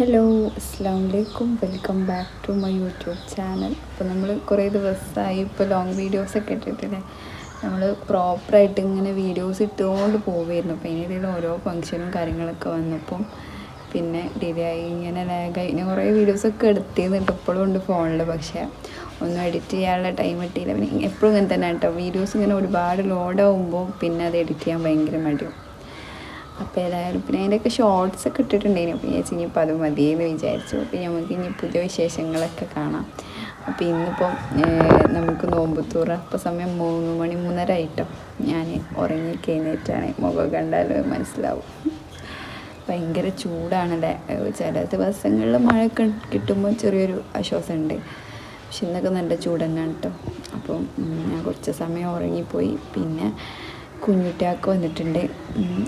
Hello അസ്സാം വലൈക്കും welcome back to my YouTube channel. അപ്പോൾ നമ്മൾ കുറേ ദിവസമായി ഇപ്പോൾ ലോങ് വീഡിയോസൊക്കെ ഇട്ടിട്ടില്ലേ? നമ്മൾ പ്രോപ്പറായിട്ട് ഇങ്ങനെ വീഡിയോസ് ഇട്ടുകൊണ്ട് പോവുമായിരുന്നു അപ്പോൾ അതിനിടയിൽ ഓരോ ഫങ്ഷനും കാര്യങ്ങളൊക്കെ വന്നപ്പം പിന്നെ ഡിലേ ആയി ഇങ്ങനെ ലാഗായി ഞാൻ കുറേ വീഡിയോസൊക്കെ എടുത്തിരുന്നിട്ട് ഇപ്പോഴും ഉണ്ട് ഫോണിൽ പക്ഷേ ഒന്നും എഡിറ്റ് ചെയ്യാനുള്ള ടൈം കിട്ടിയില്ല. പിന്നെ എപ്പോഴും ഇങ്ങനെ തന്നെ കേട്ടോ വീഡിയോസ് ഇങ്ങനെ ഒരുപാട് ലോഡാവുമ്പോൾ പിന്നെ അത് എഡിറ്റ് ചെയ്യാൻ ഭയങ്കര മടിയും. അപ്പോൾ ഏതായാലും പിന്നെ അതിന്റെയൊക്കെ ഷോർട്സ് ഒക്കെ ഇട്ടിട്ടുണ്ടായിരുന്നു. അപ്പോൾ ഞാൻ ഇനിയിപ്പോൾ അത് മതിയെന്ന് വിചാരിച്ചു. അപ്പോൾ നമുക്ക് ഇനി പുതിയ വിശേഷങ്ങളൊക്കെ കാണാം. അപ്പോൾ ഇന്നിപ്പം നമുക്ക് നോമ്പുത്തൂറ അപ്പോൾ സമയം മൂന്ന് മണി മൂന്നര ആയിട്ടോ. ഞാൻ ഉറങ്ങി കഴിഞ്ഞിട്ടാണ് മുഖം കണ്ടാൽ മനസ്സിലാവും. ഭയങ്കര ചൂടാണല്ലേ? ചില ദിവസങ്ങളിൽ മഴയൊക്കെ കിട്ടുമ്പോൾ ചെറിയൊരു ആശ്വാസമുണ്ട്. പക്ഷെ ഇന്നൊക്കെ നല്ല ചൂട് തന്നെയാണ് കേട്ടോ അപ്പം ഞാൻ കുറച്ച് സമയം ഉറങ്ങിപ്പോയി. പിന്നെ കുഞ്ഞുട്ടിയാക്ക് വന്നിട്ടുണ്ട്.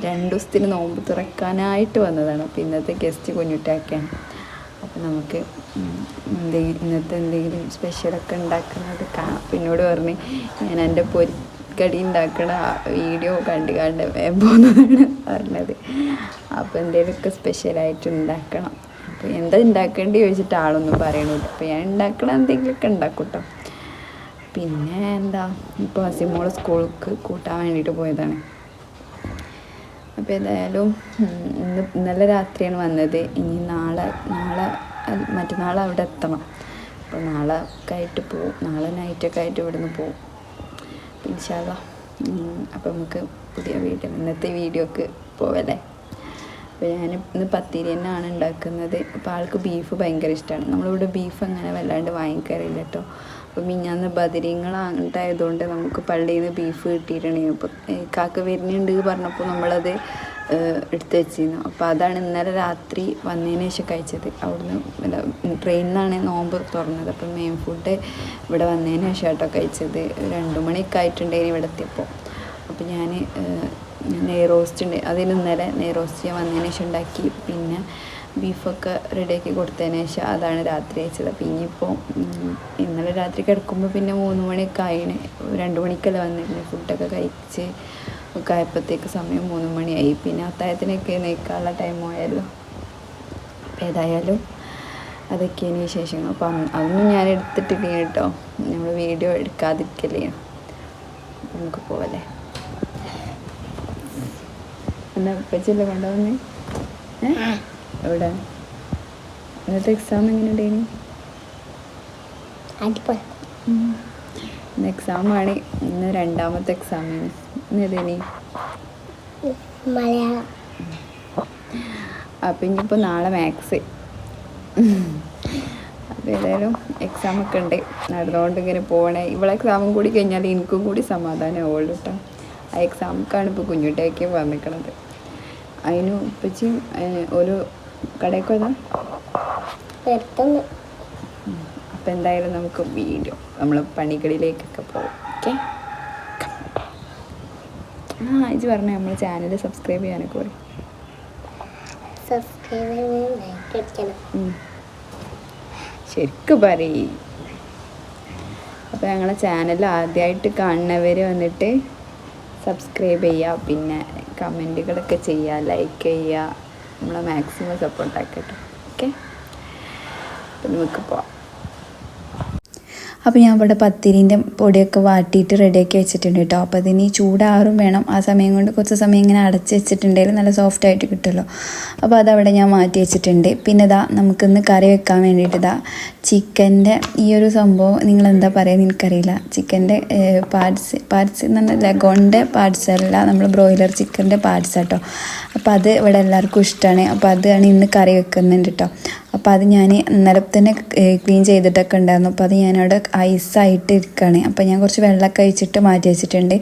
രണ്ട് ദിവസത്തിന് നോമ്പ് തുറക്കാനായിട്ട് വന്നതാണ്. അപ്പോൾ ഇന്നത്തെ ഗസ്റ്റ് കുഞ്ഞുട്ടിയാക്കാണ്. അപ്പോൾ നമുക്ക് എന്തെങ്കിലും ഇന്നത്തെ എന്തെങ്കിലും സ്പെഷ്യലൊക്കെ ഉണ്ടാക്കുന്നത് കാണാം. പിന്നോട് പറഞ്ഞ് ഞാൻ എന്റെ പൊരിക്കടി ഉണ്ടാക്കണ വീഡിയോ കണ്ട് കണ്ട് പോകുന്നതാണ് പറഞ്ഞത്. അപ്പോൾ എന്തെങ്കിലുമൊക്കെ സ്പെഷ്യലായിട്ട് ഉണ്ടാക്കണം. അപ്പോൾ എന്താ ഉണ്ടാക്കേണ്ടി ചോദിച്ചിട്ട് ആളൊന്നും പറയണില്ല. അപ്പോൾ ഞാൻ ഉണ്ടാക്കണ എന്തെങ്കിലുമൊക്കെ ഉണ്ടാക്കും കേട്ടോ പിന്നെ എന്താ ഇപ്പോൾ അസിമോൾ സ്കൂൾക്ക് കൂട്ടാൻ വേണ്ടിയിട്ട് പോയതാണ്. അപ്പോൾ ഏതായാലും ഇന്ന് ഇന്നലെ രാത്രിയാണ് വന്നത്. ഇനി നാളെ നാളെ മറ്റന്നാൾ അവിടെ എത്തണം. അപ്പോൾ നാളെ ഒക്കെ ആയിട്ട് പോവും. നാളെ നൈറ്റൊക്കെ ആയിട്ട് ഇവിടുന്ന് പോവും. ഇൻഷാല്ല അപ്പോൾ നമുക്ക് പുതിയ വീഡിയോ ഇന്നത്തെ വീഡിയോക്ക് പോവല്ലേ? അപ്പോൾ ഞാൻ ഇന്ന് പത്തിരി തന്നെയാണ് ഉണ്ടാക്കുന്നത്. അപ്പോൾ ആൾക്ക് ബീഫ് ഭയങ്കര ഇഷ്ടമാണ് നമ്മളിവിടെ ബീഫ് അങ്ങനെ വല്ലാണ്ട് വാങ്ങിക്കാറില്ല കേട്ടോ അപ്പോൾ മിഞ്ഞാന്ന് ബദിരിങ്ങൾ ആയതുകൊണ്ട് നമുക്ക് പള്ളിയിൽ നിന്ന് ബീഫ് കിട്ടിയിട്ടുണ്ടെങ്കിൽ അപ്പോൾ കാക്ക വരുന്നുണ്ട് പറഞ്ഞപ്പോൾ നമ്മളത് എടുത്ത് വെച്ചിരുന്നു. അപ്പോൾ അതാണ് ഇന്നലെ രാത്രി വന്നതിന് ശേഷം കഴിച്ചത്. അവിടുന്ന് ട്രെയിനിൽ നിന്നാണ് നോമ്പ് തുറന്നത്. അപ്പം മെയിൻ ഫുഡ് ഇവിടെ വന്നതിന് ശേഷം കേട്ടോ കഴിച്ചത്. രണ്ട് മണിയൊക്കെ ആയിട്ടുണ്ടെങ്കിൽ ഇവിടെ എത്തിയപ്പോൾ അപ്പോൾ ഞാൻ നെയ് റോസ്റ്റ് ഉണ്ട്. അതിന് ഇന്നലെ നെയ് റോസ്റ്റ് ഞാൻ വന്നതിന് ശേഷം ഉണ്ടാക്കി. പിന്നെ ബീഫൊക്കെ റെഡിയാക്കി കൊടുത്തതിന് ശേഷം അതാണ് രാത്രി അയച്ചത് അപ്പം ഇനിയിപ്പോൾ ഇന്നലെ രാത്രി കിടക്കുമ്പോൾ പിന്നെ മൂന്ന് മണിയൊക്കെ ആയിന്. രണ്ട് മണിക്കല്ല വന്നിരുന്നത് ഫുഡൊക്കെ കഴിച്ച് ഒക്കെ ആയപ്പോഴത്തേക്ക് സമയം മൂന്ന് മണിയായി. പിന്നെ അത്തായത്തിനൊക്കെ നീക്കാനുള്ള ടൈം ആയല്ലോ. അപ്പം ഏതായാലും അതൊക്കെയാണ് വിശേഷങ്ങൾ. അപ്പം അതൊന്നും ഞാൻ എടുത്തിട്ടില്ല കേട്ടോ. നമ്മൾ വീഡിയോ എടുക്കാതിരിക്കല്ലേ. നമുക്ക് പോവല്ലേ. എന്നാ ഉപ്പച്ചല്ലേ കൊണ്ടുവന്നേ? എവിടെ? എന്നിട്ട് എക്സാം എങ്ങനെ ഉണ്ടായിനി അടിപൊളി ഇന്ന് എക്സാമാണ് ഇന്ന് രണ്ടാമത്തെ എക്സാമാണ് ഇന്ന് ഏതേനി? മലയാളം. അപ്പം ഇനിയിപ്പോൾ നാളെ മാത്സ് അപ്പോൾ ഏതായാലും എക്സാം ഒക്കെ ഉണ്ട്. നടന്നുകൊണ്ട് ഇങ്ങനെ പോകണേ ഇവിടെ എക്സാമും കൂടി കഴിഞ്ഞാൽ എനിക്കും കൂടി സമാധാനമാവുള്ളൂ കേട്ടോ ആ എക്സാമൊക്കെയാണ് ഇപ്പോൾ കുഞ്ഞുട്ടേക്ക് വന്നിക്കണത്. അതിന് ഉപ്പച്ചിയും ഒരു വെറുത്തുന്നു അപ്പം എന്തായാലും നമുക്ക് വീഡിയോ നമ്മൾ പണികളിലേക്കൊക്കെ പോകും ഓക്കെ? ആ ഇജ് പറഞ്ഞു നമ്മൾ ചാനൽ സബ്സ്ക്രൈബ് ചെയ്യാനൊക്കെ പറയും. ഉം. ശരിക്കും പറയും. അപ്പോൾ ഞങ്ങളെ ചാനൽ ആദ്യമായിട്ട് കാണുന്നവർ വന്നിട്ട് സബ്സ്ക്രൈബ് ചെയ്യുക പിന്നെ കമന്റുകളൊക്കെ ചെയ്യുക ലൈക്ക് ചെയ്യുക. നമ്മളെ മാക്സിമം സപ്പോർട്ടാക്കട്ടെ ഓക്കെ അപ്പം നമുക്ക് പോവാം. അപ്പോൾ ഞാൻ ഇവിടെ പത്തിരിന്റെ പൊടിയൊക്കെ വാട്ടിയിട്ട് റെഡിയാക്കി വെച്ചിട്ടുണ്ട് കേട്ടോ. അപ്പോൾ അതിന് ചൂടാറും വേണം. ആ സമയം കൊണ്ട് കുറച്ച് സമയം ഇങ്ങനെ അടച്ച് വെച്ചിട്ടുണ്ടെങ്കിൽ നല്ല സോഫ്റ്റ് ആയിട്ട് കിട്ടുമല്ലോ. അപ്പോൾ അതവിടെ ഞാൻ മാറ്റി വെച്ചിട്ടുണ്ട്. പിന്നെ ഇതാ നമുക്കിന്ന് കറി വെക്കാൻ വേണ്ടിയിട്ട് ഇതാ ചിക്കന്റെ ഈ ഒരു സംഭവം നിങ്ങൾ എന്താ പറയുക എനിക്കറിയില്ല. ചിക്കന്റെ പാർട്സ് പാർട്സ് എന്ന് പറഞ്ഞാൽ പാർട്സ് അല്ല നമ്മൾ ബ്രോയിലർ ചിക്കന്റെ പാർട്സ് കേട്ടോ അപ്പോൾ അത് ഇവിടെ എല്ലാവർക്കും ഇഷ്ടമാണ് അപ്പോൾ അതാണ് ഇന്ന് കറി വെക്കുന്നുണ്ട് കേട്ടോ അപ്പോൾ അത് ഞാൻ ഇന്നലെ തന്നെ ക്ലീൻ ചെയ്തിട്ടൊക്കെ ഉണ്ടായിരുന്നു. അപ്പോൾ അത് ഞാനവിടെ ഐസായിട്ട് ഇരിക്കുകയാണ് അപ്പോൾ ഞാൻ കുറച്ച് വെള്ളമൊക്കെ അഴിച്ചിട്ട് മാറ്റി വെച്ചിട്ടുണ്ട്.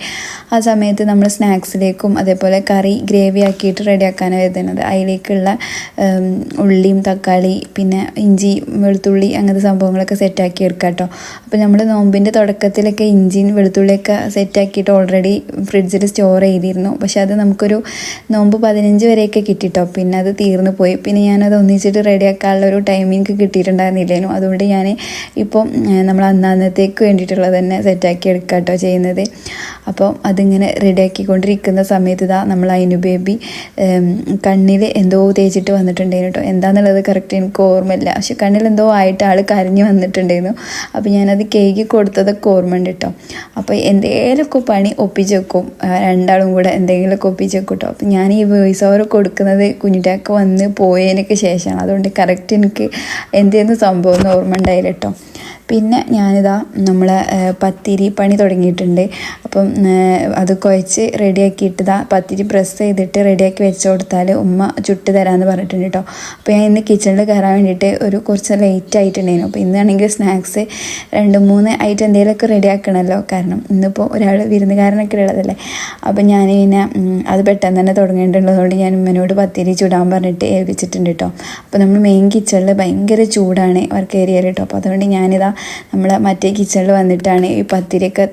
ആ സമയത്ത് നമ്മൾ സ്നാക്സിലേക്കും അതേപോലെ കറി ഗ്രേവി ആക്കിയിട്ട് റെഡിയാക്കാനാണ് വരുന്നത് അതിലേക്കുള്ള ഉള്ളിയും തക്കാളി പിന്നെ ഇഞ്ചി വെളുത്തുള്ളി അങ്ങനത്തെ സംഭവങ്ങളൊക്കെ സെറ്റാക്കി എടുക്കാം കേട്ടോ. അപ്പോൾ നമ്മൾ നോമ്പിന്റെ തുടക്കത്തിലൊക്കെ ഇഞ്ചിയും വെളുത്തുള്ളിയൊക്കെ സെറ്റാക്കിയിട്ട് ഓൾറെഡി ഫ്രിഡ്ജിൽ സ്റ്റോർ ചെയ്തിരുന്നു. പക്ഷേ അത് നമുക്കൊരു നോമ്പ് പതിനഞ്ച് വരെയൊക്കെ കിട്ടിട്ടോ പിന്നെ അത് തീർന്നു പോയി. പിന്നെ ഞാനത് ഒന്നിച്ചിട്ട് ഒരു ടൈമിങ് കിട്ടിയിട്ടുണ്ടായിരുന്നില്ലേനു. അതുകൊണ്ട് ഞാൻ ഇപ്പം നമ്മൾ അന്നന്നത്തേക്ക് വേണ്ടിയിട്ടുള്ളത് തന്നെ സെറ്റാക്കി എടുക്കുക കേട്ടോ ചെയ്യുന്നത്. അപ്പോൾ അതിങ്ങനെ റെഡിയാക്കിക്കൊണ്ടിരിക്കുന്ന സമയത്ത് ഇതാ നമ്മൾ അതിനു ബേബി കണ്ണിൽ എന്തോ തേച്ചിട്ട് വന്നിട്ടുണ്ടായിരുന്നു കേട്ടോ. എന്താണെന്നുള്ളത് കറക്റ്റ് എനിക്ക് ഓർമ്മയില്ല. പക്ഷെ കണ്ണിൽ എന്തോ ആയിട്ട് ആൾ കരഞ്ഞു വന്നിട്ടുണ്ടായിരുന്നു. അപ്പോൾ ഞാനത് കേക്ക് കൊടുത്തതൊക്കെ ഓർമ്മയുണ്ട് കേട്ടോ. അപ്പോൾ എന്തെങ്കിലുമൊക്കെ പണി ഒപ്പിച്ച് വെക്കും. രണ്ടാളും കൂടെ എന്തെങ്കിലുമൊക്കെ ഒപ്പിച്ച് വെക്കും കേട്ടോ. അപ്പോൾ ഞാൻ ഈ വോയിസ് ഓവർ കൊടുക്കുന്നത് കുഞ്ഞിറ്റാക്ക് വന്ന് പോയതിനൊക്കെ ശേഷമാണ്. അതുകൊണ്ട് കറക്റ്റ് എനിക്ക് എന്തേന്ന് സംഭവം എന്ന് ഓർമ്മ ഉണ്ടായില്ല കേട്ടോ. പിന്നെ ഞാനിതാ നമ്മളെ പത്തിരി പണി തുടങ്ങിയിട്ടുണ്ട്. അപ്പം അത് കുഴച്ച് റെഡിയാക്കിയിട്ട് ഇതാ പത്തിരി പ്രസ് ചെയ്തിട്ട് റെഡിയാക്കി വെച്ച് കൊടുത്താൽ ഉമ്മ ചുട്ട് തരാമെന്ന് പറഞ്ഞിട്ടുണ്ട് കേട്ടോ അപ്പോൾ ഞാൻ ഇന്ന് കിച്ചണിൽ കയറാൻ വേണ്ടിയിട്ട് ഒരു കുറച്ച് ലേറ്റ് ആയിട്ടുണ്ടായിരുന്നു. അപ്പോൾ ഇന്നാണെങ്കിൽ സ്നാക്സ് രണ്ട് മൂന്ന് ഐറ്റം എന്തെങ്കിലുമൊക്കെ റെഡിയാക്കണമല്ലോ കാരണം ഇന്നിപ്പോൾ ഒരാൾ വിരുന്നുകാരനൊക്കെ ഉള്ളതല്ലേ. അപ്പോൾ ഞാൻ പിന്നെ അത് പെട്ടെന്ന് തന്നെ തുടങ്ങേണ്ടതുകൊണ്ട് ഞാൻ ഉമ്മനോട് പത്തിരി ചുടാൻ പറഞ്ഞിട്ട് ഏൽപ്പിച്ചിട്ടുണ്ട് കേട്ടോ അപ്പോൾ നമ്മൾ മെയിൻ കിച്ചണിൽ ഭയങ്കര ചൂടാണ് വർക്ക് ഏരിയയിൽ കേട്ടോ അപ്പോൾ അതുകൊണ്ട് ഞാനിതാ നമ്മളെ മറ്റേ കിച്ചണിൽ വന്നിട്ടാണ് ഈ പത്തിരിയൊക്കെ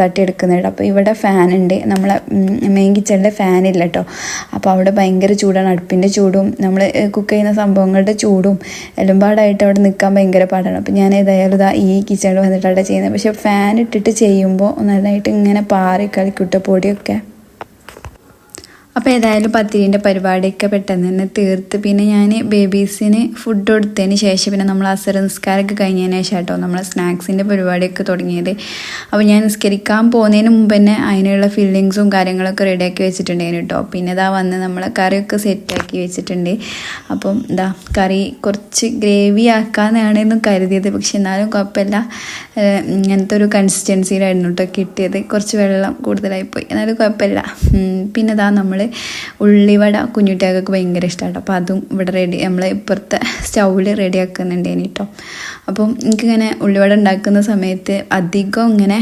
തട്ടിയെടുക്കുന്നത്. അപ്പോൾ ഇവിടെ ഫാൻ ഉണ്ട്. നമ്മളെ മെയിൻ കിച്ചണിൽ ഫാൻ ഇല്ല കേട്ടോ അപ്പോൾ അവിടെ ഭയങ്കര ചൂടാണ്. അടുപ്പിന്റെ ചൂടും നമ്മൾ കുക്ക് ചെയ്യുന്ന സംഭവങ്ങളുടെ ചൂടും എല്ലാംപാടായിട്ട് അവിടെ നിൽക്കാൻ ഭയങ്കര പാടാണ്. അപ്പോൾ ഞാൻ ഏതായാലും ഇതാ ഈ കിച്ചണിൽ വന്നിട്ടാണ് ചെയ്യുന്നത്. പക്ഷേ ഫാൻ ഇട്ടിട്ട് ചെയ്യുമ്പോൾ നന്നായിട്ട് ഇങ്ങനെ പാറി കളിക്കുട്ട പൊടിയൊക്കെ. അപ്പോൾ ഏതായാലും പത്തിരിന്റെ പരിപാടിയൊക്കെ പെട്ടെന്ന് തന്നെ തീർത്ത്. പിന്നെ ഞാൻ ബേബീസിന് ഫുഡ് കൊടുത്തതിന് ശേഷം പിന്നെ നമ്മൾ അസർ നിസ്കാരമൊക്കെ കഴിഞ്ഞതിന് ശേഷം കേട്ടോ നമ്മൾ സ്നാക്സിന്റെ പരിപാടിയൊക്കെ തുടങ്ങിയത്. അപ്പോൾ ഞാൻ നിസ്കരിക്കാൻ പോകുന്നതിന് മുമ്പ് തന്നെ അതിനുള്ള ഫില്ലിങ്സും കാര്യങ്ങളൊക്കെ റെഡിയാക്കി വെച്ചിട്ടുണ്ടായിരുന്നു കേട്ടോ. പിന്നെ ഇതാ വന്ന് നമ്മൾ കറിയൊക്കെ സെറ്റാക്കി വെച്ചിട്ടുണ്ട്. അപ്പം ഇതാ കറി കുറച്ച് ഗ്രേവി ആക്കാമെന്നാണെന്ന് കരുതിയത്. പക്ഷെ എന്നാലും കുഴപ്പമില്ല. ഇങ്ങനത്തെ ഒരു കൺസിസ്റ്റൻസിയിലായിരുന്നു കേട്ടോ കിട്ടിയത്. കുറച്ച് വെള്ളം കൂടുതലായിപ്പോയി എന്നാലും കുഴപ്പമില്ല. പിന്നെ ഇതാ നമ്മൾ ഉള്ളിവട കുഞ്ഞുട്ടികൾക്ക് ഭയങ്കര ഇഷ്ടമാണ് അപ്പോൾ അതും ഇവിടെ റെഡി നമ്മൾ ഇപ്പുറത്തെ സ്റ്റൗവിൽ റെഡി ആക്കുന്നുണ്ട് കേട്ടോ അപ്പം എനിക്കിങ്ങനെ ഉള്ളിവട ഉണ്ടാക്കുന്ന സമയത്ത് അധികം ഇങ്ങനെ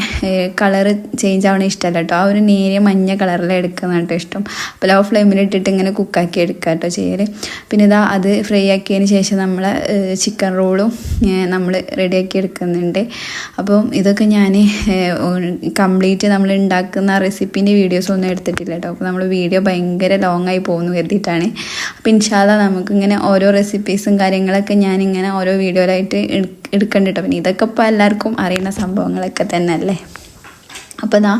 കളറ് ചേഞ്ച് ആവണ ഇഷ്ടമല്ല കേട്ടോ ആ ഒരു നേരിയ മഞ്ഞ കളറിൽ എടുക്കുന്ന കേട്ടോ ഇഷ്ടം. അപ്പോൾ ലോ ഫ്ലെയിമിൽ ഇട്ടിട്ട് ഇങ്ങനെ കുക്കാക്കി എടുക്കുക കേട്ടോ ചെയ്യൽ പിന്നെ ഇതാ അത് ഫ്രൈ ആക്കിയതിന് ശേഷം നമ്മൾ ചിക്കൻ റോളും നമ്മൾ റെഡിയാക്കി എടുക്കുന്നുണ്ട്. അപ്പം ഇതൊക്കെ ഞാൻ കംപ്ലീറ്റ് നമ്മൾ ഉണ്ടാക്കുന്ന റെസിപ്പീന്റെ വീഡിയോസ് ഒന്നും എടുത്തിട്ടില്ല കേട്ടോ അപ്പോൾ നമ്മൾ വീഡിയോ ഭയങ്കര ലോങ് ആയി പോകുന്നു കരുതിയിട്ടാണ്. അപ്പോൾ ഇൻഷാല്ല നമുക്കിങ്ങനെ ഓരോ റെസിപ്പീസും കാര്യങ്ങളൊക്കെ ഞാനിങ്ങനെ ഓരോ വീഡിയോയിലായിട്ട് എടുക്കേണ്ടി കേട്ടോ പിന്നെ ഇതൊക്കെ ഇപ്പോൾ എല്ലാവർക്കും അറിയുന്ന സംഭവങ്ങളൊക്കെ തന്നെ അല്ലേ അപ്പോൾ ദാ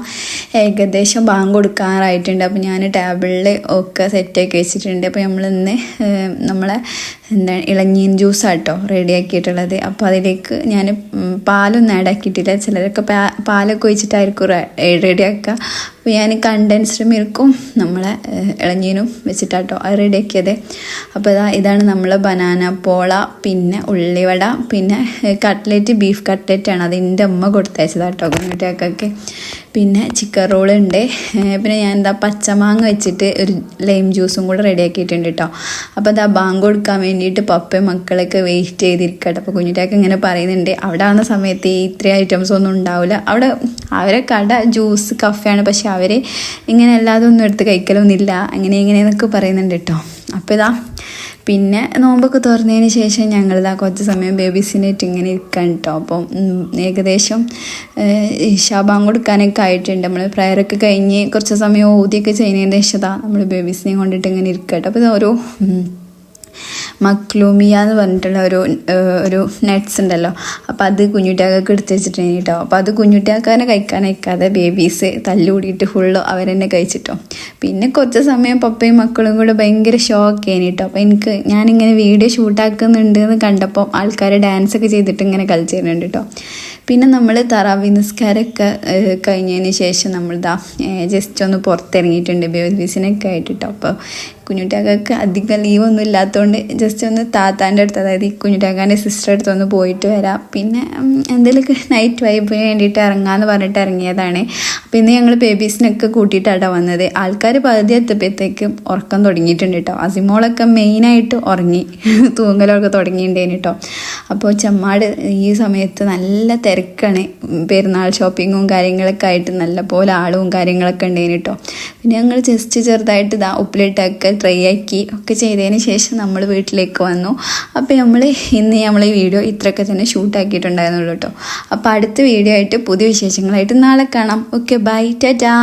ഏകദേശം ബാങ്ക് കൊടുക്കാറായിട്ടുണ്ട്. അപ്പോൾ ഞാൻ ടേബിളിൽ ഒക്കെ സെറ്റാക്കി വെച്ചിട്ടുണ്ട്. അപ്പോൾ നമ്മൾ ഇന്ന് നമ്മളെ എന്താണ് ഇളഞ്ഞീൻ ജ്യൂസാട്ടോ റെഡിയാക്കിയിട്ടുള്ളത് അപ്പോൾ അതിലേക്ക് ഞാൻ പാലൊന്നും ആഡ് ആക്കിയിട്ടില്ല. ചിലരൊക്കെ പാലൊക്കെ ഒഴിച്ചിട്ടായിരിക്കും റെഡിയാക്കുക അപ്പോൾ ഞാൻ കണ്ടൻസ്ഡ് മിൽക്കും നമ്മളെ ഇളഞ്ഞീനും വെച്ചിട്ടാട്ടോ അത് റെഡിയാക്കിയത് അപ്പോൾ ഇതാ ഇതാണ് നമ്മളെ ബനാന പോള പിന്നെ ഉള്ളിവട പിന്നെ കട്ട്ലറ്റ് ബീഫ് കട്ട്ലേറ്റാണ് അത് എന്റെ അമ്മ കൊടുത്തയച്ചതാട്ടോ കുഞ്ഞുട്ടികൾക്കൊക്കെ. പിന്നെ ചിക്കൻ റോൾ ഉണ്ട്. പിന്നെ ഞാൻ എന്താ പച്ചമാങ്ങ വെച്ചിട്ട് ഒരു ലൈം ജ്യൂസും കൂടെ റെഡിയാക്കിയിട്ടുണ്ട് കേട്ടോ അപ്പോൾ അതാ ബാങ്ക് കൊടുക്കാൻ വേണ്ടിയിട്ട് പപ്പ മക്കളൊക്കെ വെയിറ്റ് ചെയ്തിരിക്കട്ടെ അപ്പോൾ കുഞ്ഞിട്ടാക്ക് ഇങ്ങനെ പറയുന്നുണ്ട് അവിടെ ആവുന്ന സമയത്ത് ഈ ഇത്രയും ഐറ്റംസ് ഒന്നും ഉണ്ടാവില്ല അവിടെ അവരെ കട ജ്യൂസ് കഫയാണ് പക്ഷെ അവർ ഇങ്ങനെ അല്ലാതെ ഒന്നും എടുത്ത് കഴിക്കലൊന്നുമില്ല. അങ്ങനെ ഇങ്ങനെയെന്നൊക്കെ പറയുന്നുണ്ട് കേട്ടോ അപ്പോൾ ഇതാ പിന്നെ നോമ്പൊക്കെ തുറന്നതിന് ശേഷം ഞങ്ങളിതാ കുറച്ച് സമയം ബേബീസിനായിട്ട് ഇങ്ങനെ ഇരിക്കാൻ കേട്ടോ അപ്പം ഏകദേശം ഷാബാങ് കൊടുക്കാനൊക്കെ ആയിട്ടുണ്ട്. നമ്മൾ പ്രയറൊക്കെ കഴിഞ്ഞ് കുറച്ച് സമയം ഊതിയൊക്കെ ചെയ്യുന്നതിന്റെ ശേഷം നമ്മൾ ബേബീസിനെയും കൊണ്ടിട്ട് ഇങ്ങനെ ഇരിക്കട്ടോ അപ്പോൾ ഇത് ഓരോ മക്ലൂമിയ എന്ന് പറഞ്ഞിട്ടുള്ള ഒരു ഒരു നട്ട്സ് ഉണ്ടല്ലോ. അപ്പോൾ അത് കുഞ്ഞുട്ടിയാക്കൊക്കെ എടുത്ത് വെച്ചിട്ടുണ്ട് കേട്ടോ. അപ്പോൾ അത് കുഞ്ഞുട്ടിയാക്കാനെ കഴിക്കാൻ അയക്കാതെ ബേബീസ് തല്ലുകൂടിയിട്ട് ഫുള്ള് അവരെന്നെ കഴിച്ചിട്ടോ. പിന്നെ കുറച്ച് സമയം പപ്പയും മക്കളും കൂടെ ഭയങ്കര ഷോക്കേനി കേട്ടോ. അപ്പോൾ എനിക്ക് ഞാനിങ്ങനെ വീഡിയോ ഷൂട്ടാക്കുന്നുണ്ട് എന്ന് കണ്ടപ്പോൾ ആൾക്കാർ ഡാൻസ് ഒക്കെ ചെയ്തിട്ട് ഇങ്ങനെ കളിച്ചിരുന്നുണ്ട് കേട്ടോ. പിന്നെ നമ്മൾ തറാവി നിസ്കാരമൊക്കെ കഴിഞ്ഞതിന് ശേഷം നമ്മളിതാ ജസ്റ്റ് ഒന്ന് പുറത്തിറങ്ങിയിട്ടുണ്ട് ബേബീസിനൊക്കെ ആയിട്ട് കേട്ടോ. അപ്പോൾ കുഞ്ഞുട്ടാക്കൊക്കെ അധികം ലീവൊന്നും ഇല്ലാത്തതുകൊണ്ട് ജസ്റ്റ് ഒന്ന് താത്താന്റെ അടുത്ത് അതായത് ഈ കുഞ്ഞുട്ടാക്കാന്റെ സിസ്റ്റർ അടുത്ത് ഒന്ന് പോയിട്ട് വരാം. പിന്നെ എന്തെങ്കിലുമൊക്കെ നൈറ്റ് വൈബിന് വേണ്ടിയിട്ട് ഇറങ്ങാമെന്ന് പറഞ്ഞിട്ട് ഇറങ്ങിയതാണ്. അപ്പോൾ ഇന്ന് ഞങ്ങൾ ബേബീസിനൊക്കെ കൂട്ടിയിട്ടാണ് വന്നത്. ആൾക്കാർ പകുതി എത്തിയപ്പോഴത്തേക്കും ഉറക്കം തുടങ്ങിയിട്ടുണ്ട് കേട്ടോ അസിമോളൊക്കെ മെയിനായിട്ട് ഉറങ്ങി തൂങ്ങലൊക്കെ തുടങ്ങിയിട്ടുണ്ടേന് കേട്ടോ അപ്പോൾ ചെമ്മാട് ഈ സമയത്ത് നല്ല തിരക്കാണ്. പെരുന്നാൾ ഷോപ്പിങ്ങും കാര്യങ്ങളൊക്കെ ആയിട്ട് നല്ല പോലെ ആളും കാര്യങ്ങളൊക്കെ ഉണ്ടേന് കേട്ടോ പിന്നെ ഞങ്ങൾ ജസ്റ്റ് ചെറുതായിട്ട് ഇതാ ഉപ്പിലിട്ടൊക്കെ ട്രൈ ആക്കി ഒക്കെ ചെയ്തതിന് ശേഷം നമ്മൾ വീട്ടിലേക്ക് വന്നു. അപ്പോൾ നമ്മൾ ഇന്ന് നമ്മൾ ഈ വീഡിയോ ഇത്രയൊക്കെ തന്നെ ഷൂട്ടാക്കിയിട്ടുണ്ടായിരുന്നുള്ളൂ കേട്ടോ അപ്പോൾ അടുത്ത വീഡിയോ ആയിട്ട് പുതിയ വിശേഷങ്ങളായിട്ട് നാളെ കാണാം. Okay bye Tata